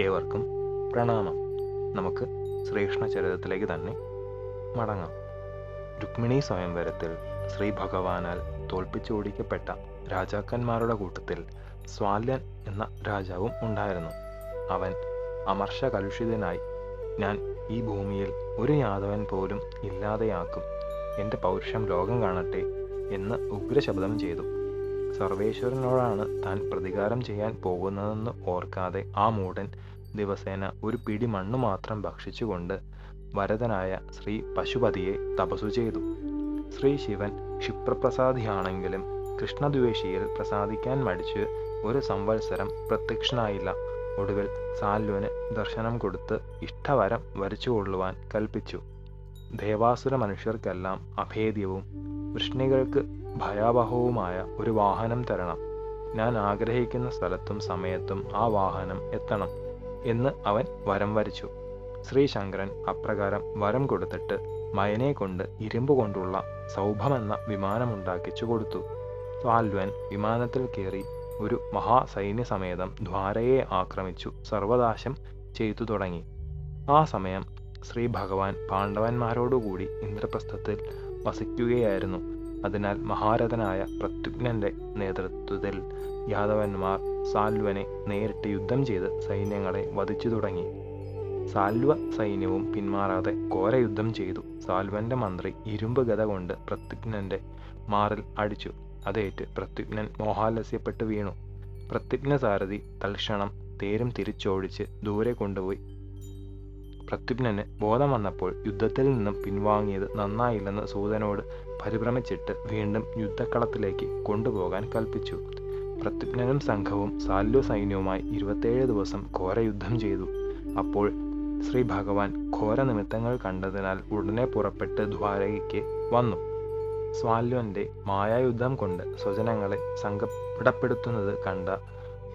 ഏവർക്കും പ്രണാമം. നമുക്ക് ശ്രീകൃഷ്ണ ചരിതത്തിലേക്ക് തന്നെ മടങ്ങാം. രുക്മിണി സ്വയംവരത്തിൽ ശ്രീ ഭഗവാനാൽ തോൽപ്പിച്ചോടിക്കപ്പെട്ട രാജാക്കന്മാരുടെ കൂട്ടത്തിൽ സ്വാല്യൻ എന്ന രാജാവും ഉണ്ടായിരുന്നു. അവൻ അമർഷ കലുഷിതനായി ഞാൻ ഈ ഭൂമിയിൽ ഒരു യാദവൻ പോലും ഇല്ലാതെയാക്കും. എന്റെ പൗരുഷം ലോകം കാണട്ടെ എന്ന് ഉഗ്രശബ്ദം ചെയ്തു. സർവേശ്വരനോടാണ് താൻ പ്രതികാരം ചെയ്യാൻ പോകുന്നതെന്ന് ഓർക്കാതെ ആ മൂടൻ ദിവസേന ഒരു പിടി മണ്ണ് മാത്രം ഭക്ഷിച്ചുകൊണ്ട് വരദനായ ശ്രീ പശുപതിയെ തപസ്സു ചെയ്തു. ശ്രീ ശിവൻ ക്ഷിപ്രപ്രസാദിയാണെങ്കിലും കൃഷ്ണദ്വേഷിയിൽ പ്രസാദിക്കാൻ മടിച്ച് ഒരു സംവത്സരം പ്രത്യക്ഷനായില്ല. ഒടുവിൽ സാൽവന് ദർശനം കൊടുത്ത് ഇഷ്ടവരം വരച്ചുകൊള്ളുവാൻ കൽപ്പിച്ചു. ദേവാസുര മനുഷ്യർക്കെല്ലാം അഭേദ്യവും വൃഷ്ണികൾക്ക് ഭയാവഹവുമായ ഒരു വാഹനം തരണം. ഞാൻ ആഗ്രഹിക്കുന്ന സ്ഥലത്തും സമയത്തും ആ വാഹനം എത്തണം. എന്ന് അവൻ വരം വരച്ചു. ശ്രീശങ്കരൻ അപ്രകാരം വരം കൊടുത്തിട്ട് മയനെ കൊണ്ട് ഇരുമ്പ് കൊണ്ടുള്ള സൗഭമെന്ന വിമാനമുണ്ടാക്കിച്ചു കൊടുത്തു. സാൽവൻ വിമാനത്തിൽ കയറി ഒരു മഹാസൈന്യ സമേതം ദ്വാരയെ ആക്രമിച്ചു സർവദാശം ചെയ്തു തുടങ്ങി. ആ സമയം ശ്രീ ഭഗവാൻ പാണ്ഡവന്മാരോടുകൂടി ഇന്ദ്രപ്രസ്ഥത്തിൽ വസിക്കുകയായിരുന്നു. അതിനാൽ മഹാരഥനായ പ്രത്യുഘ്നന്റെ നേതൃത്വത്തിൽ യാദവന്മാർ സാൽവനെ നേരിട്ട് യുദ്ധം ചെയ്ത് സൈന്യങ്ങളെ വധിച്ചു തുടങ്ങി. സാൽവ സൈന്യവും പിന്മാറാതെ ഘോര യുദ്ധം ചെയ്തു. സാൽവന്റെ മന്ത്രി ഇരുമ്പ് ഗത കൊണ്ട് പ്രത്യുഘ്നന്റെ മാറിൽ അടിച്ചു. അതേറ്റ് പ്രത്യുഘ്നൻ മോഹാലസ്യപ്പെട്ട് വീണു. പ്രത്യുഗ്ന സാരഥി തൽക്ഷണം തേരും തിരിച്ചോടിച്ച് ദൂരെ കൊണ്ടുപോയി. പ്രത്യുഘ്നന് ബോധം വന്നപ്പോൾ യുദ്ധത്തിൽ നിന്നും പിൻവാങ്ങിയത് നന്നായില്ലെന്ന് സൂതനോട് പരിഭ്രമിച്ചിട്ട് വീണ്ടും യുദ്ധക്കളത്തിലേക്ക് കൊണ്ടുപോകാൻ കൽപ്പിച്ചു. പ്രത്യുഗ്നനും സംഘവും സാല്വ സൈന്യവുമായി ഇരുപത്തേഴ് ദിവസം ഘോര യുദ്ധം ചെയ്തു. അപ്പോൾ ശ്രീ ഭഗവാൻ ഘോര നിമിത്തങ്ങൾ കണ്ടതിനാൽ ഉടനെ പുറപ്പെട്ട് ദ്വാരകയ്ക്ക് വന്നു. സ്വാല്വന്റെ മായായുദ്ധം കൊണ്ട് സ്വജനങ്ങളെ സങ്കടപ്പെടുത്തുന്നത് കണ്ട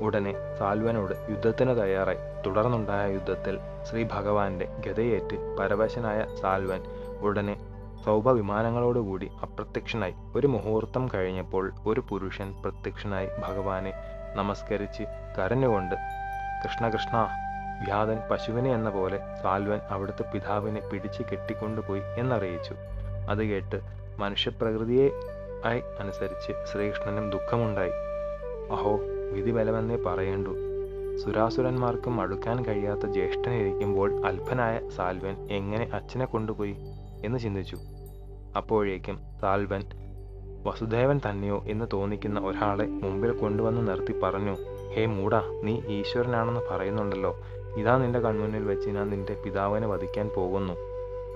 ഉടനെ സാൽവനോട് യുദ്ധത്തിന് തയ്യാറായി. തുടർന്നുണ്ടായ യുദ്ധത്തിൽ ശ്രീ ഭഗവാന്റെ ഗതയേറ്റ് പരവശനായ സാൽവൻ ഉടനെ സൗഭവിമാനങ്ങളോടുകൂടി അപ്രത്യക്ഷനായി. ഒരു മുഹൂർത്തം കഴിഞ്ഞപ്പോൾ ഒരു പുരുഷൻ പ്രത്യക്ഷനായി ഭഗവാനെ നമസ്കരിച്ച് കരഞ്ഞുകൊണ്ട് കൃഷ്ണ കൃഷ്ണ വ്യാധൻ പശുവിനെ എന്ന പോലെ സാൽവൻ അവിടുത്തെ പിതാവിനെ പിടിച്ച് കെട്ടിക്കൊണ്ടുപോയി എന്നറിയിച്ചു. അത് കേട്ട് മനുഷ്യപ്രകൃതിയെ ആയി അനുസരിച്ച് ശ്രീകൃഷ്ണനും ദുഃഖമുണ്ടായി. അഹോ വിധി ബലമെന്നേ പറയേണ്ടു. സുരാസുരന്മാർക്കും അടുക്കാൻ കഴിയാത്ത ജ്യേഷ്ഠനിരിക്കുമ്പോൾ അല്പനായ സാൽവൻ എങ്ങനെ അച്ഛനെ കൊണ്ടുപോയി? എന്ന് ചിന്തിച്ചു. അപ്പോഴേക്കും സാൽവൻ വസുദേവൻ തന്നെയോ എന്ന് തോന്നിക്കുന്ന ഒരാളെ മുമ്പിൽ കൊണ്ടുവന്ന് നിർത്തി പറഞ്ഞു ഹേ മൂട നീ ഈശ്വരനാണെന്ന് പറയുന്നുണ്ടല്ലോ. ഇതാ നിന്റെ കൺമുന്നിൽ വെച്ച് ഞാൻ നിന്റെ പിതാവിനെ വധിക്കാൻ പോകുന്നു.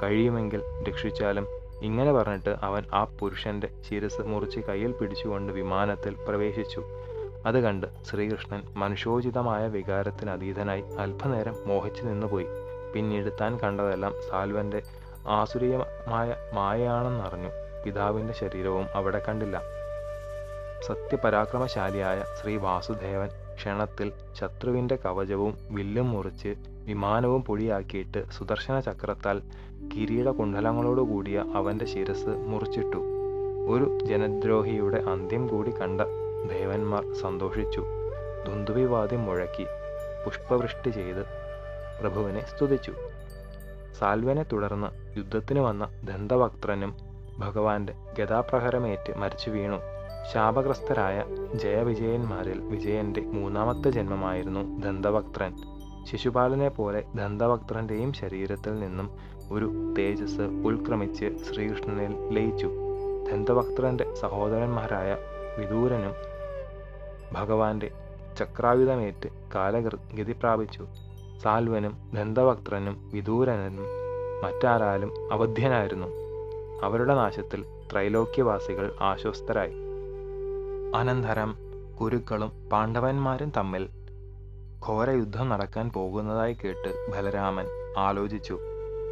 കഴിയുമെങ്കിൽ രക്ഷിച്ചാലും ഇങ്ങനെ പറഞ്ഞിട്ട് അവൻ ആ പുരുഷന്റെ ശിരസ് മുറിച്ച് കയ്യിൽ പിടിച്ചുകൊണ്ട് വിമാനത്തിൽ പ്രവേശിച്ചു. അത് കണ്ട് ശ്രീകൃഷ്ണൻ മനുഷ്യോചിതമായ വികാരത്തിന് അതീതനായി അല്പനേരം മോഹിച്ചു നിന്നുപോയി. പിന്നീട് താൻ കണ്ടതെല്ലാം സാൽവന്റെ ആസുരീയമായ മായയാണെന്നറിഞ്ഞു. പിതാവിന്റെ ശരീരവും അവിടെ കണ്ടില്ല. സത്യപരാക്രമശാലിയായ ശ്രീ വാസുദേവൻ ക്ഷണത്തിൽ ശത്രുവിന്റെ കവചവും വില്ലും മുറിച്ച് വിമാനവും പൊടിയാക്കിയിട്ട് സുദർശന ചക്രത്താൽ കിരീട കുണ്ഡലങ്ങളോടുകൂടിയ അവന്റെ ശിരസ് മുറിച്ചിട്ടു. ഒരു ജനദ്രോഹിയുടെ അന്ത്യം കൂടി കണ്ട ദേവന്മാർ സന്തോഷിച്ചു. ദുന്ദുവിവാദ്യം മുഴക്കി പുഷ്പവൃഷ്ടി ചെയ്ത് പ്രഭുവിനെ സ്തുതിച്ചു. സാൽവനെ തുടർന്ന് യുദ്ധത്തിന് വന്ന ദന്തവക്ത്രനും ഭഗവാന്റെ ഗതാപ്രഹരമേറ്റ് മരിച്ചു വീണു. ശാപഗ്രസ്തരായ ജയവിജയന്മാരിൽ വിജയന്റെ മൂന്നാമത്തെ ജന്മമായിരുന്നു ദന്തവക്ത്രൻ. ശിശുപാലനെ പോലെ ദന്തവക്ത്രന്റെയും ശരീരത്തിൽ നിന്നും ഒരു തേജസ് ഉൾക്രമിച്ച് ശ്രീകൃഷ്ണനിൽ ലയിച്ചു. ദന്തവക്ത്രന്റെ സഹോദരന്മാരായ വിദൂരനും ഭഗവാന്റെ ചക്രായുധമേറ്റ് കാലഗതി പ്രാപിച്ചു സാൽവനും ദന്തവക്ത്രനും വിദൂരനും മറ്റാരാലും അവധ്യനായിരുന്നു അവരുടെ നാശത്തിൽ ത്രൈലോക്യവാസികൾ ആശ്വസ്തരായി. അനന്തരം കുരുക്കളും പാണ്ഡവന്മാരും തമ്മിൽ ഘോരയുദ്ധം നടക്കാൻ പോകുന്നതായി കേട്ട് ബലരാമൻ ആലോചിച്ചു.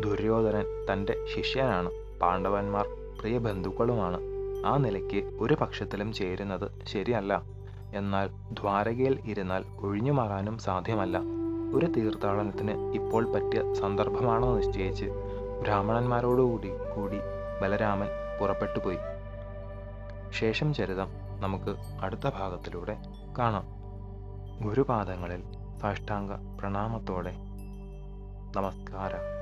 ദുര്യോധനൻ തന്റെ ശിഷ്യനാണ് പാണ്ഡവന്മാർ പ്രിയ ബന്ധുക്കളുമാണ്. ആ നിലയ്ക്ക് ഒരു പക്ഷത്തിലും ചേരുന്നത് ശരിയല്ല. എന്നാൽ ദ്വാരകയിൽ ഇരുന്നാൽ ഒഴിഞ്ഞു മാറാനും സാധ്യമല്ല. ഒരു തീർത്ഥാടനത്തിന് ഇപ്പോൾ പറ്റിയ സന്ദർഭമാണോ നിശ്ചയിച്ച്? ബ്രാഹ്മണന്മാരോടുകൂടി കൂടി ബലരാമൻ പുറപ്പെട്ടുപോയി. ശേഷം ചരിതം നമുക്ക് അടുത്ത ഭാഗത്തിലൂടെ കാണാം. ഗുരുപാദങ്ങളിൽ സാഷ്ടാംഗ പ്രണാമത്തോടെ നമസ്കാരം.